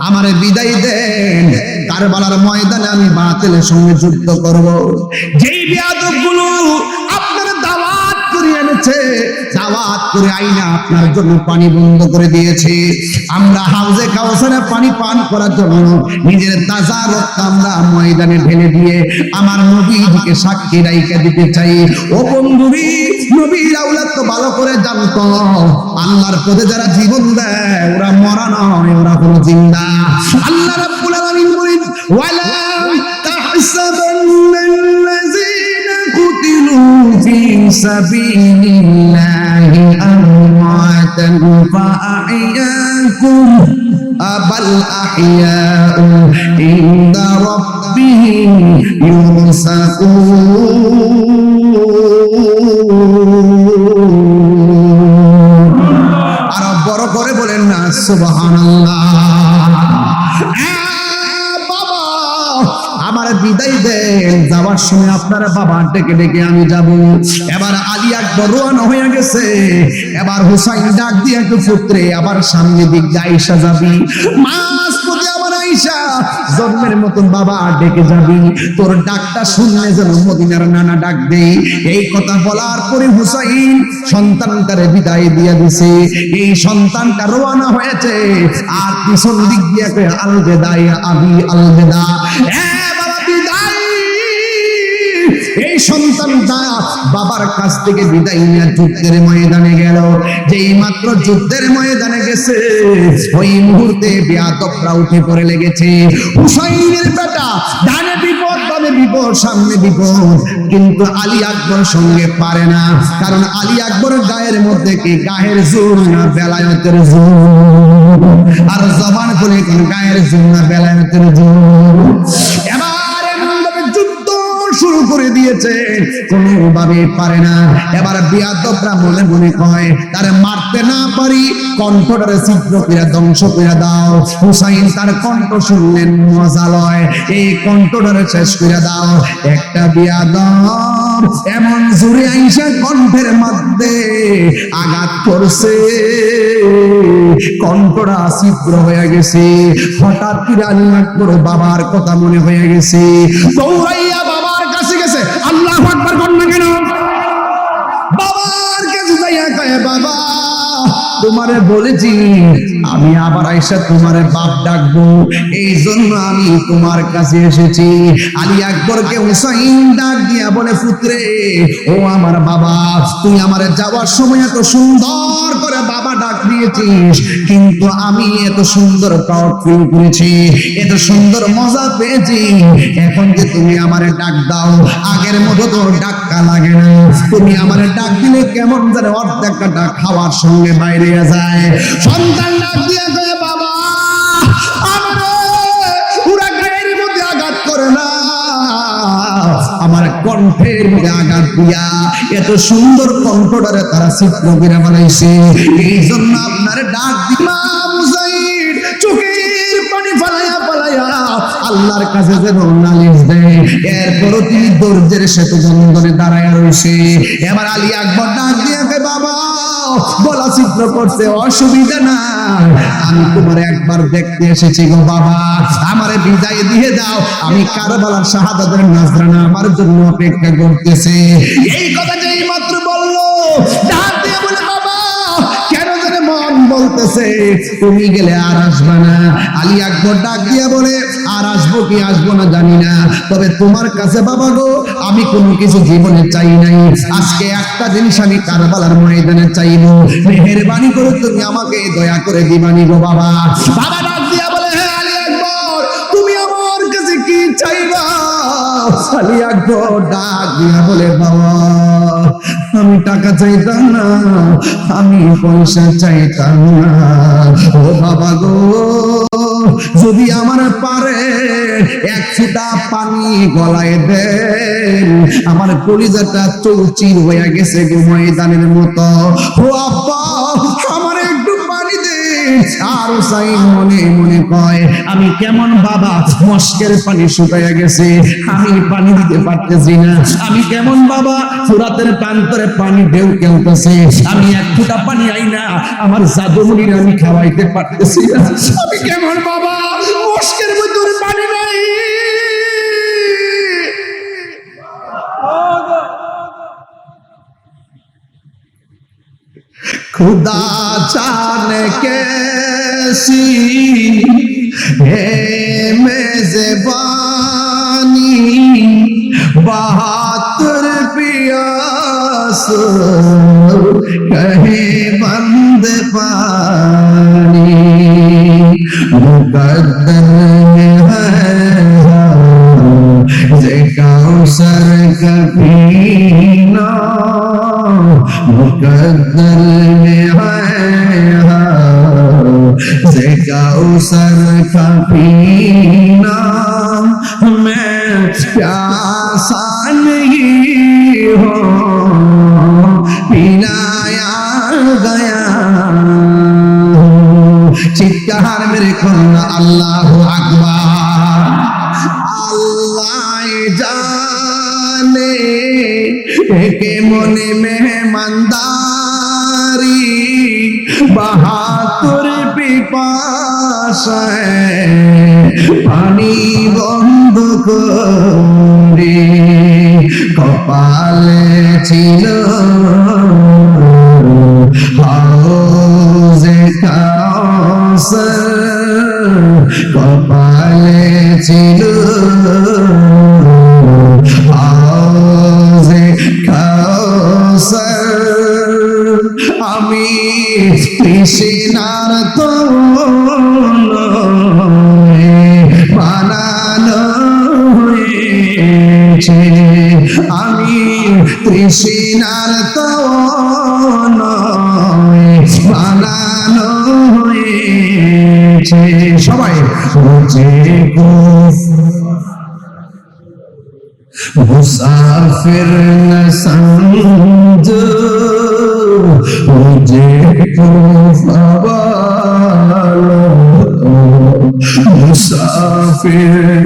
আমারে বিদায় দেন। কারবালার ময়দানে আমি বাতিলের সঙ্গে যুদ্ধ করব। যেই বিয়াদবগুলো আপনার দাওয়াত করে এনেছে, দাওয়াত করে আইনা আপনার জন্য পানি বন্ধ করে দিয়েছে। আমরা হাউজে কাউসারে পানি পান করার জন্য নিজের তাজা রক্ত আমরা ময়দানে ঢেলে দিয়ে আমার নবীকে সাক্ষী রাইকা দিতে চাই। ও বন্ধুরি নবীর আউলাদ তো ভালো করে জানতো। আল্লাহর পথে যারা জীবন দেয়, ওরা মরা নয়, ওরা হলো জিন্দা। আল্লাহ রাব্বুল আলামিন বলেন, ওয়ালা কুতিলু ফি সাবিলিল্লাহি আমওয়াতান ফাআহইয়াকুম بل أحياء عند ربهم يرزقون আরো বড় করে বলেন না সুবহানাল্লাহ যাওয়ার সময় আপনারা বাবা ডেকে ডেকে আমি যাব। এবার আলী আকবর রোয়ানা হয়ে গেছে। এবার হুসাইন ডাক দিয়ে একটু পুত্রে আবার সামনে দিক আইসা যাবি। জন্মের মতন বাবা ডেকে যাবি। তোর ডাকটা শুনলে যেন মদিনার নানা ডাক এই কথা বলার পরে হুসাইন সন্তানটারে বিদায় দিয়ে দিছে। এই সন্তানটা রোয়ানা হয়েছে। আর পিছন দিক দিয়ে কয়, আবি আলবেদা এই সন্তানটা বাবার কাছ থেকে বিদায় নিয়ে যুদ্ধের ময়দানে গেল। যেই মাত্র যুদ্ধের ময়দানে গেছে, ওই মুহূর্তে বেয়াদবরা উঠে পড়ে লেগেছে। হুসাইনের বেটা, ডানে বিপদ, বামে বিপদ, সামনে বিপদ। কিন্তু আলী আকবর সঙ্গে পারে না, কারণ আলী আকবর গায়ের মধ্যে কি? গায়ের জোর না বেলায়তের জোর? আর জবান খুলে কোন গায়ের জোর না বেলায়তের জোর? এবার করে দিয়েছে। কোনোভাবে পারে না। এবার বিয়াদবরা মনে মনে কয় তারে মারতে না পারি, কণ্ঠটারে ছিদ্র করে ধ্বংস করে দাও। হুসাইন তার কণ্ঠ শুনলেন, মজা লয়। এই কণ্ঠটারে শেষ করে দাও। একটা বিয়াদব এমন জুড়ে আইসা কণ্ঠের মধ্যে আঘাত করছে। কণ্ঠটা ছিদ্র হয়ে গেছে। হঠাৎ করে আলী আকবর বাবার কথা মনে হয়ে গেছে। দৌড়াইয়া আকবার কর না কেন? বাবার কাছে যাইয়া কয় বাবা, তোমারে বলেছি, আমি আবার আইসা তোমারে বাপ ডাকবো। এই জন্য আমি তোমার কাছে এসেছি। আলী আকবরকে হুসাইন ডাক দিয়া বলে, পুত্রে, ও আমার বাবা তুই আমার যাওয়ার সময় এত সুন্দর করে বাবা দিয়েছিস কিন্তু আমি এত সুন্দর কাউট ফিল করেছি, এত সুন্দর মজা পেয়েছি। এখন যে তুমি আমার ডাক দাও, আগের মতো তোর ডাক্কা লাগে না। তুমি আমার ডাক দিলে কেমন যেন অর্ধেকটা ডাক খাওয়ার সঙ্গে বাইরে যায়। সন্তান ডাক দিয়ে কণ্ঠের মধ্যে আঘাত দিয়া এত সুন্দর কণ্ঠটারে তারা চিত্র করে বানাইছে। এই জন্য আপনার ডাক চোখের পানি ফালাইয়া ফালাইয়া আল্লাহর কাছে যেন নালিশ দেয়। এরপরও তিনি দরজের দাঁড়ায় রয়েছে। এবার আলী আকবর ডাক দিয়ে বলা চিত্র করতে অসুবিধা না। আমি তোমার একবার দেখতে এসেছি গো বাবা। আমারে বিদায় দিয়ে দাও। আমি কারবালার শাহাদাতের নাজরানা আমার জন্য অপেক্ষা করতেছে। এই বলতেছে, তুমি গেলে আর আসবা না। আলী আকবর ডাক দিয়া বলে, আর আসব কি আসব না জানি না। তবে তোমার কাছে বাবা গো, আমি কোনো কিছু জীবনে চাই নাই। আজকে একটা জিনিস আমি কারবালার ময়দানে চাইব। মেহেরবানি করে তুমি আমাকে দয়া করে দিবানি গো বাবা। বাবা ডাক দিয়া বলে হ্যাঁ আলী আকবর, তুমি আমার কাছে কি চাইবা? আলী আকবর ডাক দিয়া বলে, বাবা আমি টাকা চাইতাম না, আমি পয়সা চাইতাম না। ও বাবা গো, যদি আমার পারে এক ফুটা পানি গলায় দেন, আমার কলিজাটা চৌচির হয়ে গেছে ময়দানের মতো। ও আব্বা আর হুসাইন মনে মনে কয়, আমি কেমন বাবা, মস্কের পানি গেছে, আমি পানি দিতে পারতেছি না। আমি কেমন বাবা ফুরাতের প্রান্তরে পানি ঢেউ কেউতেছে আমি এক ফুটা পানি আই না আমার জাদুমণির আমি খাওয়াইতে পারতেছি না। আমি কেমন বাবা? खुदा जाने कैसी है मेजबानी बहातर पियास कहे बंद पानी मुकद्दर कौसर कभी ना मुकद्दर में है जे कौसर कभी ना मैं प्यासा नहीं हूँ पिलाया गया চিৎকার মেরে খুলনা আল্লাহ আকবার মনে মেহমানদারি বাহাতুর পিপাসায় পানি বন্ধ করে কপালে ছিল sin.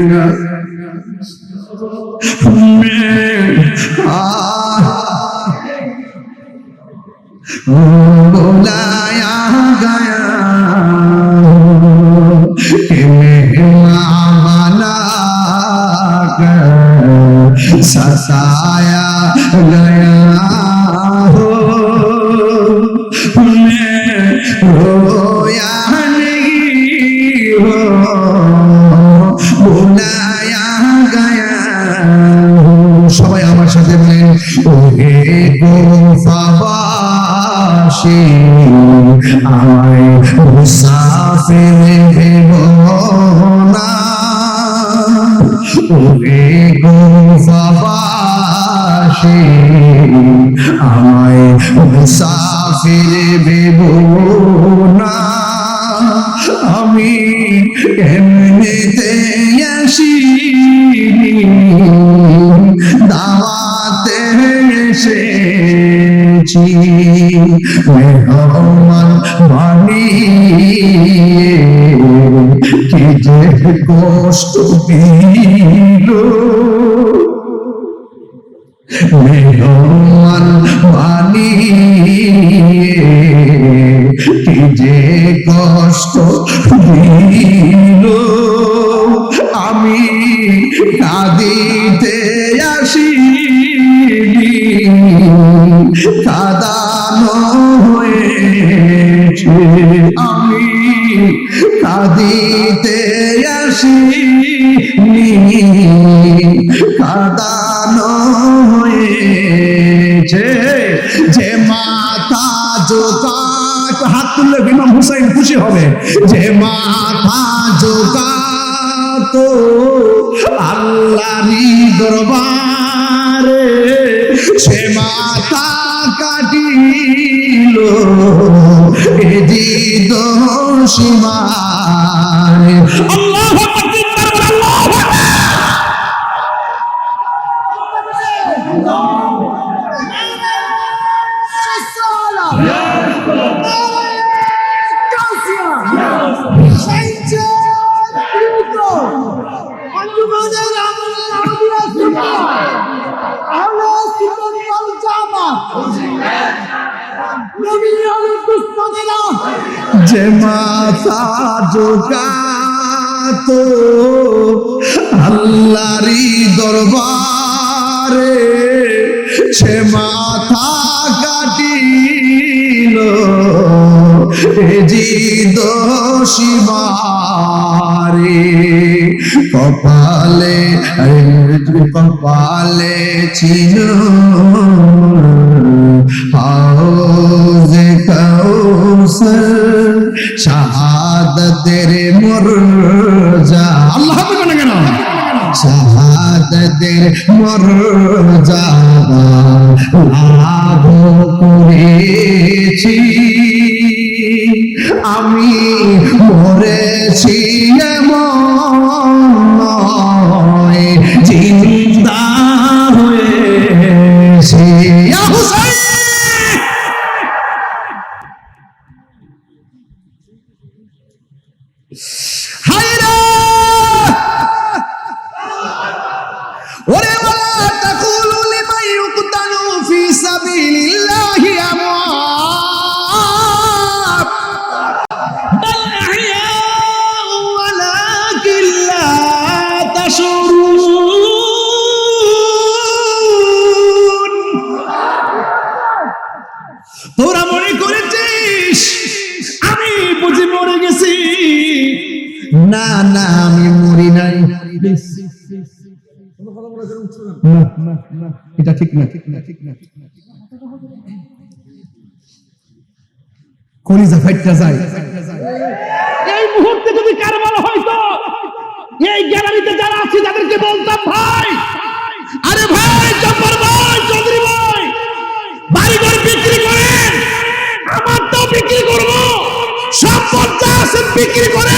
এসেছি মেহমান বানিয়ে কি যে কষ্ট দিল। মেহমান বানিয়ে কি যে কষ্ট দিল। আসিনি কাদানো হয়েছে। যে মাথা জোকা হাত তুললে ইমাম হুসাইন খুশি হবে। যে মাথা জোকা তো আল্লাহরি দরবারে, সে মাথা এদি এদিদ সীমায় আল্লাহ মাথা জোগাতো। আল্লাহরি দরবারে সে মাথা কাটিল। এ জিদ শিবারে কপালে কপালে ছিল হাউজে কাউসার। শাহাদতের মরজা। আল্লাহ হবে না কেন? শাহাদতের মরজা লাভ করেছি। আমি মরেছি এমন এটা ঠিক না ঠিক না ঠিক না। কলিজা ফাইটটা যায় এই মুহূর্তে যদি হয়তো এই গ্যালারিতে যারা আছে, তাদেরকে বলতাম, ভাই, আরে ভাই জব্বার ভাই, চৌধুরী ভাই বাড়িঘর বিক্রি করেন, আমার তো বিক্রি করব সম্পদ যা আছে বিক্রি করেন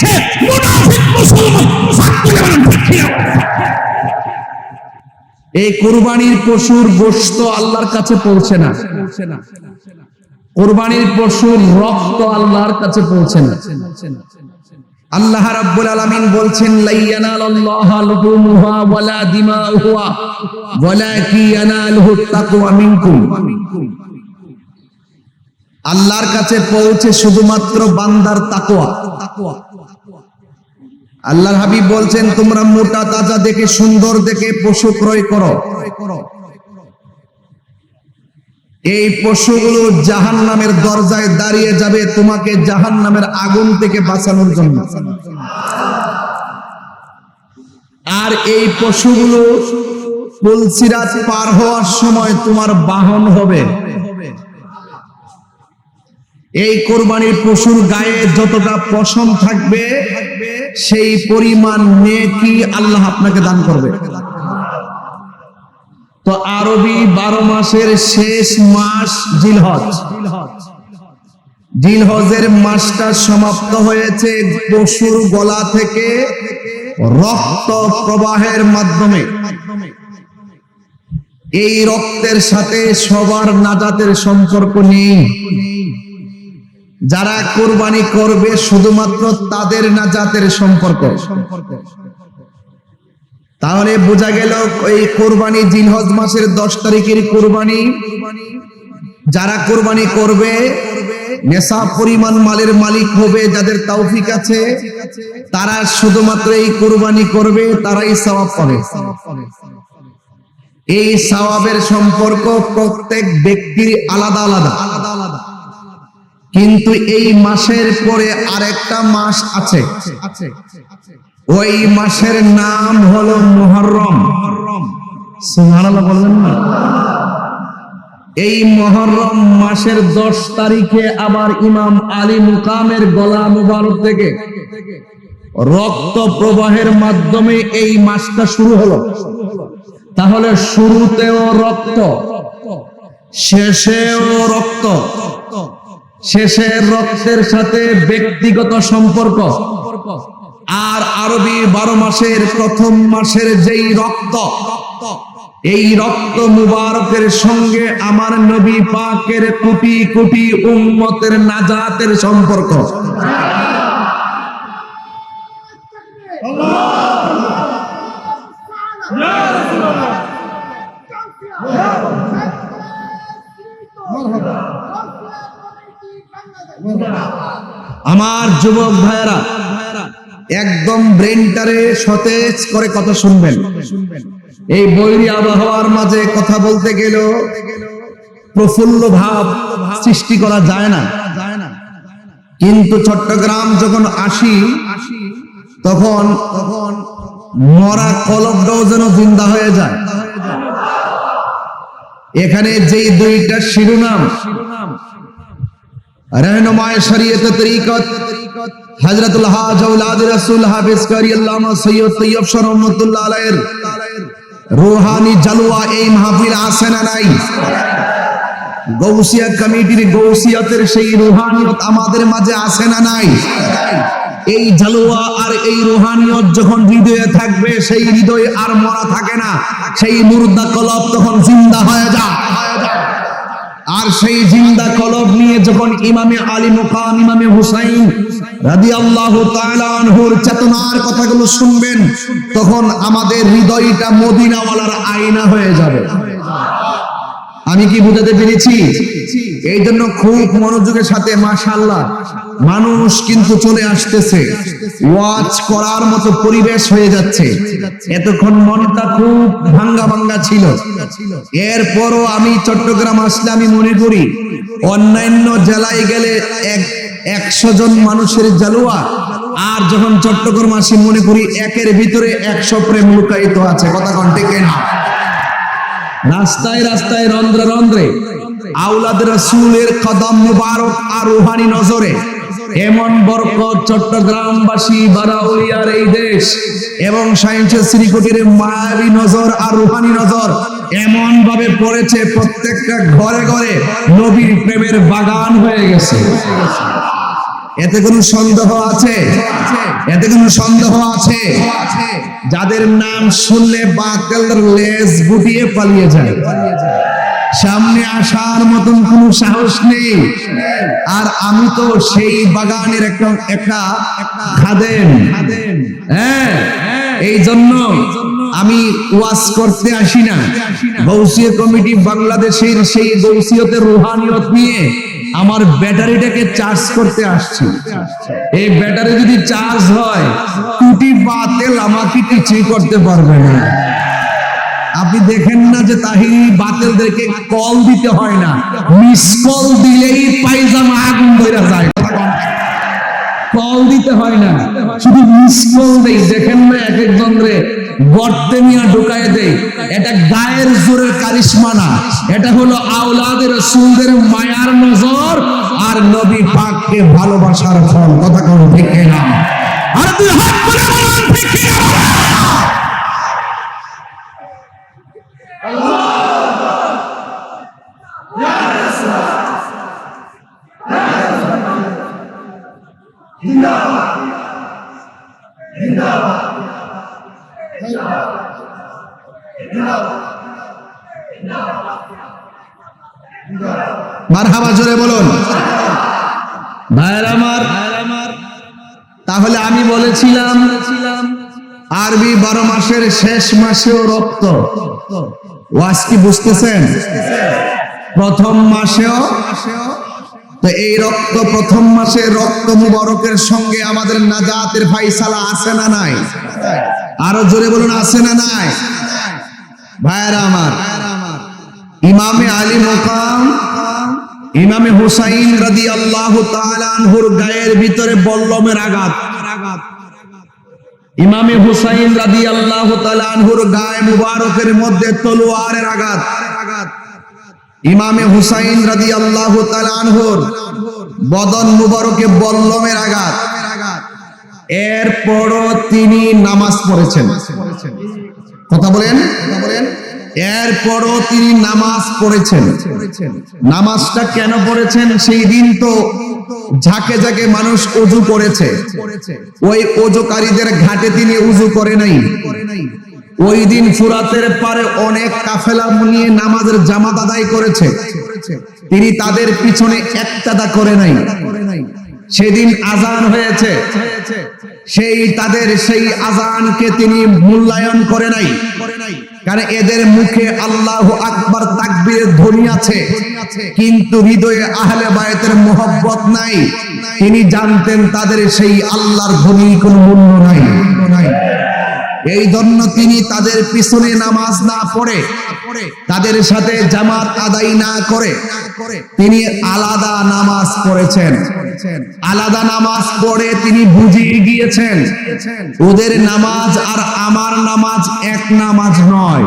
কিনা? এই কোরবানির পশুর গোশত আল্লাহর কাছে পৌঁছে না। কোরবানির পশুর রক্ত আল্লাহর কাছে পৌঁছে না। আল্লাহ রাব্বুল আলামিন বলছেন, লাইয়ানালাল্লাহ লুহুমুহা ওয়ালা দিমাউহা ওয়ালাকি ইয়ানালুহু তাকওয়া মিনকুম। আল্লাহর কাছে পৌঁছে শুধুমাত্র বান্দার তাকওয়া। আল্লাহর হাবিব বলছেন, তোমরা মোটা, তাজা দেখে, সুন্দর দেখে পশু ক্রয় করো। এই পশুগুলো জাহান নামের দরজায় দাঁড়িয়ে যাবে তোমাকে জাহান নামের আগুন থেকে বাঁচানোর জন্য। আর এই পশুগুলো পুলসিরাত পার হওয়ার সময় তোমার বাহন হবে। এই কোরবানির পশুর গায়ে যতটা পশম থাকবে, সেই পরিমাণ নেকি আল্লাহ আপনাকে দান করবে। তো আরবি বারো মাসের শেষ মাস জিলহজ। জিলহজের মাসটা সমাপ্ত হয়েছে পশুর গলা থেকে রক্ত প্রবাহের মাধ্যমে। এই রক্তের সাথে সবার নাজাতের সম্পর্ক নেই। যারা কোরবানি করবে শুধুমাত্র তাদের নাজাতের সম্পর্ক? তাহলে বোঝা গেল এই কোরবানি জিলহজ মাসের দশ তারিখের কোরবানি। যারা কোরবানি করবে নেশা পরিমাণ মালের মালিক হবে, যাদের তৌফিক আছে, তারা শুধুমাত্র এই কোরবানি করবে, তারাই সওয়াব পাবে। এই সওয়াবের সম্পর্ক প্রত্যেক ব্যক্তির আলাদা আলাদা আলাদা। কিন্তু এই মাসের পরে আরেকটা মাস আছে। ওই মাসের নাম হলো মুহররম সুবহানাল্লাহ বলবেন না? এই মহরম মাসের দশ তারিখে আবার ইমাম আলী মুকামের গলা মুবারক থেকে রক্ত প্রবাহের মাধ্যমে এই মাসটা শুরু হলো। তাহলে শুরুতেও রক্ত, শেষেও রক্ত। শেষের রক্তের সাথে ব্যক্তিগত সম্পর্ক। আর আরবি বারো মাসের প্রথম মাসের যেই রক্ত, এই রক্ত মুবারকের সঙ্গে আমার নবী পাকের কোটি কোটি উম্মতের নাজাতের সম্পর্ক। আমার যুবক ভাইয়েরা, একদম ব্রেনটারে সতেজ করে কথা শুনবেন। এই বৈরী আবহাওয়ার মাঝে কথা বলতে গেলেও প্রফুল্ল ভাব সৃষ্টি করা যায় না। কিন্তু চট্টগ্রাম যখন আসি, তখন তখন মরা কলবটাও যেন জিন্দা হয়ে যায়। এখানে যেই দুইটা শিরোনাম रहनुमाए शरीयत तरीकत हजरतुल हाज औलाद रसूल हाफिज करी আল্লামা সৈয়দ তৈয়ব শাহ রহমাতুল্লাহ আলাইহির রূহানি জালওয়া এই মাহফিল আছে না নাই গৌসিয়া কমিটির গৌসিয়াতের সেই রুহানিয়ত আমাদের মাঝে আছে না নাই এই জালুয়া আর এই রুহানিয়ত যখন হৃদয়ে থাকবে সেই হৃদয় আর মরা থাকে না সেই মুর্দা কলব তখন জিন্দা হয়ে যায় আর সেই জিন্দা কলব নিয়ে যখন ইমামে আলী মুকাম, ইমামে হুসাইন রাদি আল্লাহ আনহুর চেতনার কথাগুলো শুনবেন, তখন আমাদের হৃদয়টা মদিনাওয়ালার আয়না হয়ে যাবে। আমি কি বুঝাতে পেরেছি? এই জন্য খুব মনোযোগের সাথে মাশাল্লাহ মানুষ কিন্তু চলে আসতেছে। ওয়াচ করার মতো পরিবেশ হয়ে যাচ্ছে। এতক্ষণ মনটা খুব ভাঙ্গা ভাঙ্গা ছিল। এরপরও আমি চট্টগ্রাম আসলে আমি মনে করি, অন্যান্য জেলায় গেলে এক একশো জন মানুষের জালুয়া আর যখন চট্টগ্রাম আসি মনে করি একের ভিতরে একশো প্রেম লুকায়িত আছে। কথা কেনা? রাস্তায় রাস্তায় রন্ধ্রে রন্ধ্রে আউলাদ রসুলের কদম মুবারক আর রুহানি নজরে। এমন বরকত চট্টগ্রামবাসী বারাউলিয়ার এই দেশ এবং সায়েন্সের শ্রীকুটির মায়াবী নজর আর রুহানি নজর এমন ভাবে পড়েছে প্রত্যেকটা ঘরে ঘরে নবীর প্রেমের বাগান হয়ে গেছে। এতে কোনো সন্দেহ আছে? এতে কোনো সন্দেহ আছে? যাদের নাম শুনলে বাতেলের লেজ গুটিয়ে পালিয়ে যায়। সামনে আসার মতন কোনো সাহস নেই। আর আমি তো সেই বাগানের একটা একটা খাদেম। হ্যাঁ? এই জন্য আমি ওয়াজ করতে আসি না। গৌসিয়া কমিটি বাংলাদেশের সেই গৌসিয়তের রুহানিয়ত নিয়ে আমার ব্যাটারিটাকে চার্জ করতে আসছি। এই ব্যাটারি যদি চার্জ হয় টুটি বা তেল আমাকে কিছুই করতে পারবে না। আপনি দেখেন না যে তাহিরি বাতেলদেরকে কল দিতে হয় না। মিস কল দিলেই পায়জামা আগুন ধরে যায়। কল দিতে হয় না। শুধু মিস কল দেই। দেখেন না এক একজন রে গর্তে নিয়ে ঢুকায় দেয় এটা গায়ের জোরের কারিশমা না। এটা হলো আওলাদের সুন্দর মায়ার নজর আর নবী পাককে ভালোবাসার ফল। কথা কোন ঠিক না আর তুই হাত করে বলুন, ঠিক কিনা? মারহাবা জোরে বলুন। ভাইয়ের আমার তাহলে আমি বলেছিলাম আরবি বারো মাসের শেষ মাসেও রক্ত। ওয়াজ কি বুঝতেছেন? প্রথম মাসেও। তো এই রক্ত প্রথম মাসে রক্ত মুবারকের সঙ্গে আমাদের নাজাতের ফাইসালা আছে না নাই? আরও জোরে বলুন আছে না নাই? ভাইয়েরা আমার, ইমামে আলী মোকাম, ইমামে হুসাইন রাদি আল্লাহ আনহুর গায়ের ভিতরে বল্লমের আঘাত। ইমামে হুসাইন রাদি আল্লাহ আনহুর গায়ে মুবারকের মধ্যে তলোয়ারের আঘাত। ইমামে হুসাইন রাদি আল্লাহ আনহুর বদন মুবারকে বল্লমের আঘাত। এরপরও তিনি নামাজ পড়েছেন। কথা বলেন। এরপরও তিনি নামাজ পড়েছেন। নামাজটা কেন পড়েছেন? সেই দিন তো ঝাঁকে ঝাঁকে মানুষ অজু করেছে। ওই অজুকারীদের ঘাটে তিনি উজু করে নাই। ওই দিন ফুরাতের পারে অনেক কাফেলা নিয়ে নামাজের জামাত আদায় করেছে। তিনি তাদের পিছনে একটাদা করে নাই। সেদিন আজান হয়েছে। সেই তাদের সেই আজানকে তিনি মূল্যায়ন করে নাই। কারণ এদের মুখে আল্লাহ আকবর তাকবির ধ্বনি আছে। কিন্তু হৃদয়ে আহলে বায়তের মোহব্বত নাই। তিনি জানতেন তাদের সেই আল্লাহর ধ্বনি কোন মূল্য নাই। এই জন্য তিনি তাদের পিছনে নামাজ না পড়ে, তাদের সাথে জামাত আদায় না করে। তিনি আলাদা নামাজ পড়েছেন। আলাদা নামাজ পড়ে তিনি বুঝিয়ে গিয়েছেন, ওদের নামাজ আর আমার নামাজ এক নামাজ নয়।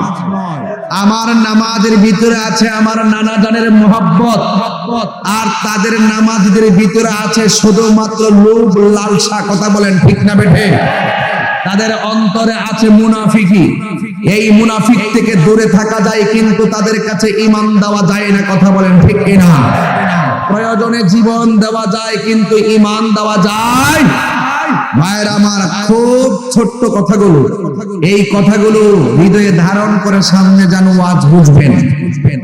আমার নামাজের ভিতরে আছে আমার নানা জানের মোহাব্বত, আর তাদের নামাজদের ভিতরে আছে শুধুমাত্র লোভ লালসা কথা বলেন ঠিক না বেঠে? তাদের অন্তরে আছে মুনাফিকি। এই মুনাফিক থেকে দূরে থাকা যায়, কিন্তু তাদের কাছে ইমান দেওয়া যায় না, কথা বলেন ঠিক কিনা? প্রয়োজনে জীবন দেওয়া যায়, কিন্তু ইমান দেওয়া যায় ভাইয়ের আমার খুব ছোট্ট কথাগুলো। এই কথাগুলো হৃদয়ে ধারণ করে সামনে যেন আজ বুঝবেন।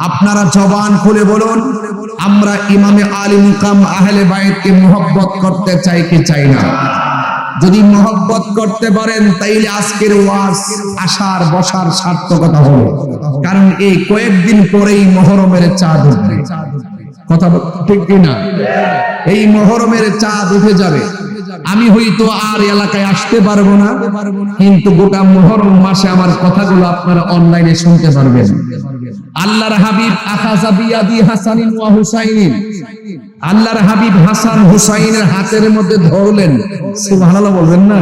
আপনারা জবান খুলে বলুন, আমরা ইমামে আলী মুকাম আহলে বাইতকে মোহব্বত করতে চাই কি চাই না? যদি মহব্বত করতে পারেন, তাইলে আজকের ওয়াজ আসার, বসার সার্থকতা হলো। কারণ এই কয়েকদিন পরেই মহরমের চাঁদ উঠবে। কথা ঠিক কিনা? এই মহরমের চাঁদ উঠে যাবে। আমি হয়তো আর এলাকায় আসতে পারব না, কিন্তু গোটা মহরম মাসে আমার কথাগুলো আপনারা অনলাইনে শুনতে পারবেন। আল্লাহর হাবিব আখাজাবিয়াদি হাসানিন ওয়া হুসাইনিন। আল্লাহর হাবিব হাসান হুসাইনের হাতের মধ্যে ধরলেন। সুবহানাল্লাহ বলবেন না?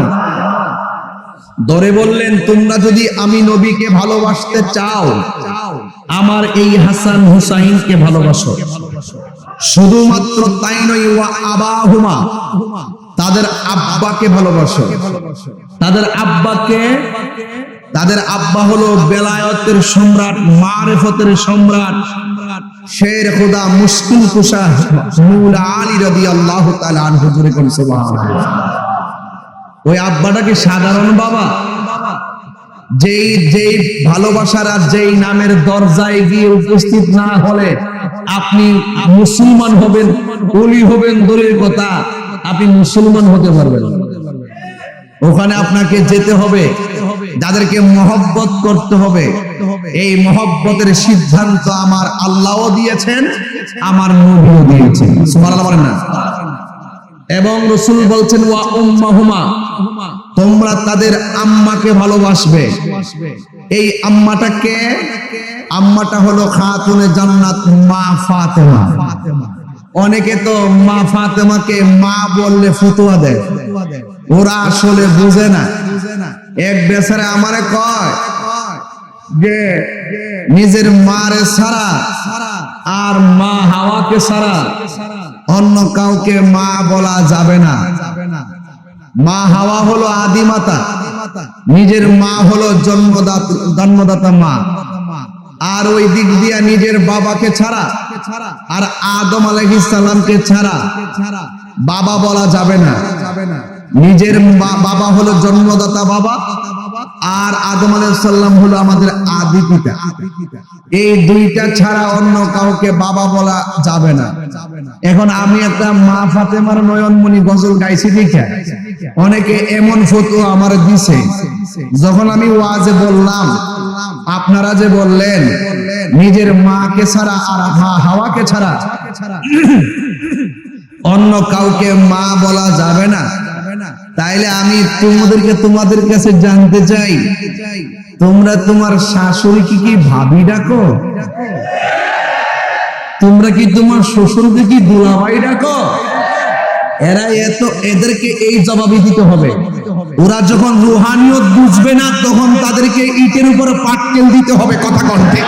ধরে বললেন, তোমরা যদি আমি নবীকে ভালোবাসতে চাও, আমার এই হাসান হুসাইনকে ভালোবাসো। শুধুমাত্র তাই নয়, ওয়া আবাহুমা, তাদের আব্বাকে ভালোবাসো। তাদের আব্বাকে তাদের আব্বা হলো বেলায়তের সম্রাট, মারেফতের সম্রাট। শের খুদা মুশকিল কুশা মৌলা আলী রাদিয়াল্লাহু তাআলা আনহু জুড়ে ওই আব্বাটা কি সাধারণ বাবা? যেই যেই ভালোবাসার আর যেই নামের দরজায় গিয়ে উপস্থিত না হলে আপনি মুসলমান হবেন অলি হবেন দূরের কথা, আপনি মুসলমান হতে পারবেন ওখানে আপনাকে যেতে হবে। যাদেরকে মহব্বত করতে হবে। এই মহব্বতের সিদ্ধান্ত আমার আল্লাহও দিয়েছেন, আমার নবীও দিয়েছেন। সুবহানাল্লাহ বলেন না। এবং রসুল বলছেন, ওয়া উম্মাহুমা তোমরা তাদের আম্মাকে ভালোবাসবে। এই আম্মাটাকে আম্মাটা হলো খাতুনে জান্নাত মা ফাতেমা। অনেকে তো মা ফাতেমাকে মা বললে ফতোয়া দেয়। ওরা আসলে বুঝে না। এক বেচারে আমারে কয় যে, নিজের মারে ছাড়া আর মা হাওয়াকে ছাড়া অন্য কাউকে মা বলা যাবে না। মা হাওয়া হলো আদিমাতা নিজের মা হলো জন্মদাতা মা। আর ওই দিক দিয়া নিজের বাবাকে ছাড়া আর আদম আলাইহিস সালামকে ছাড়া বাবা বলা যাবে না। নিজের বাবা হলো জন্মদাতা বাবা, আর আদম আলাইহিস হলো আমাদের আদি পিতা। এই দুইটা ছাড়া অন্য কাউকে বাবা বলা যাবে না। এখন আমি একটা মা ফাতেমার নয়নমণি গজল গাইছি দেখে। অনেকে এমন ফটো আমার দিছে, যখন আমি ওয়াজে বললাম, আপনারা যে বললেন, নিজের মাকে ছাড়া আর হা- হাওয়াকে ছাড়া, অন্য কাউকে মা বলা যাবে না। তাইলে আমি তোমাদেরকে তোমাদের কাছে জানতে চাই, তোমরা তোমার শাশুড়ি কি কি ভাবি ডাকো? তোমরা কি তোমার শ্বশুরকে কি দুলাভাই ডাকো? এরা এত, এদেরকে এই জবাবই দিতে হবে। ওরা যখন রুহানিয়ত বুঝবে না, তখন তাদেরকে ইটের উপরে পাটকেল দিতে হবে, কথা কণ্ঠে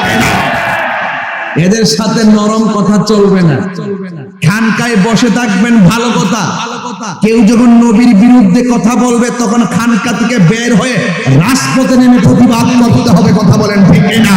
এদের সাথে নরম কথা চলবে না চলবে না। খানকায় বসে থাকবেন, ভালো কথা। কেউ যখন নবীর বিরুদ্ধে কথা বলবে, তখন খানকা থেকে বের হয়ে রাজপথে নেমে প্রতিবাদ করতে হবে, কথা বলেন ঠিক না